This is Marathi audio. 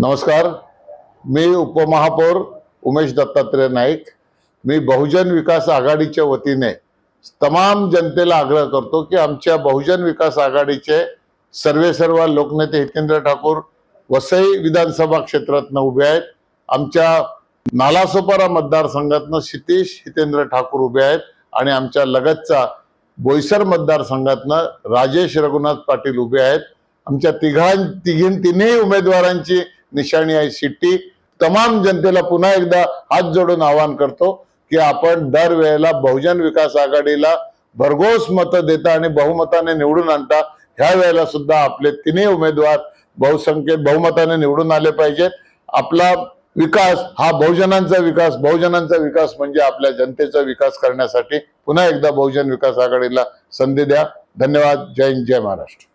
नमस्कार. मी उपमहापौर उमेश दत्तात्रय नाईक. मी बहुजन विकास आघाडीच्या वतीने तमाम जनतेला आग्रह करतो की आमच्या बहुजन विकास आघाडीचे सर्वे सर्व लोकनेते हितेंद्र ठाकूर वसई विधानसभा क्षेत्रातनं उभे आहेत. आमच्या नालासोपारा मतदारसंघातनं क्षितिश हितेंद्र ठाकूर उभे आहेत आणि आमच्या लगतचा बोईसर मतदारसंघातनं राजेश रघुनाथ पाटील उभे आहेत. आमच्या तिघां तिघीं तिन्ही उमेदवारांची निशाणी आहे शिट्टी तमाम जनतेला पुन्हा एकदा हात जोडून आवाहन करतो की आपण दरवेळेला बहुजन विकास आघाडीला भरघोस मतं देता आणि बहुमताने निवडून आणता ह्या वेळेला सुद्धा आपले तिन्ही उमेदवार बहुसंख्येत बहुमताने निवडून आले पाहिजेत. आपला विकास हा बहुजनांचा विकास बहुजनांचा विकास म्हणजे आपल्या जनतेचा विकास करण्यासाठी पुन्हा एकदा बहुजन विकास आघाडीला संधी द्या. धन्यवाद. जय हिंद जय महाराष्ट्र.